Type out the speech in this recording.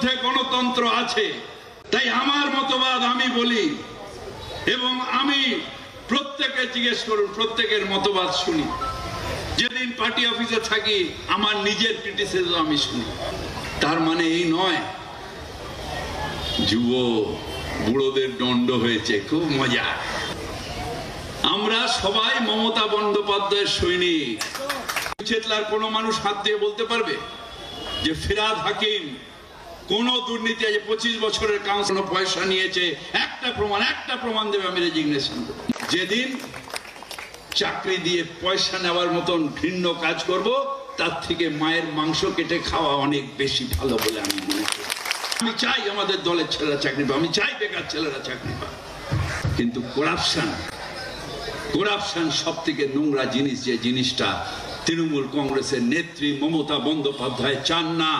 মধ্যে গণতন্ত্র আছে। তাই আমার মতবাদ আমি বলি এবং আমি প্রত্যেকে জিজ্ঞেস করুন, প্রত্যেকের মতবাদ শুনি। যেদিন পার্টি অফিসে থাকি, আমার নিজের ক্রিটিসিজম আমি শুনি। তার মানে এই নয় যুব বুড়োদের দণ্ড হয়েছে, খুব মজা। আমরা সবাই মমতা বন্দ্যোপাধ্যায়ের সৈনিক। চেতলার কোনো মানুষ হাত দিয়ে বলতে পারবে যে ফিরাদ হাকিম কোন দুর্নীতি আছে পঁচিশ বছরের কাউন্সিল পয়সা নিয়েছে। একটা প্রমাণ একটা প্রমাণ দেবে আমি রেজিগনেশন যেদিন চাকরি দিয়ে পয়সা নেওয়ার মতন ভিন্ন কাজ করব, তার থেকে মায়ের মাংস কেটে খাওয়া অনেক বেশি ভালো বলে আমি মনে করি। আমি চাই আমাদের দলের ছেলেরা চাকরি পায় আমি চাই বেকার ছেলেরা চাকরি পায় কিন্তু করাপশন করাপশন সব থেকে নোংরা জিনিস যে জিনিসটা তৃণমূল কংগ্রেসের নেত্রী মমতা বন্দ্যোপাধ্যায় চান না।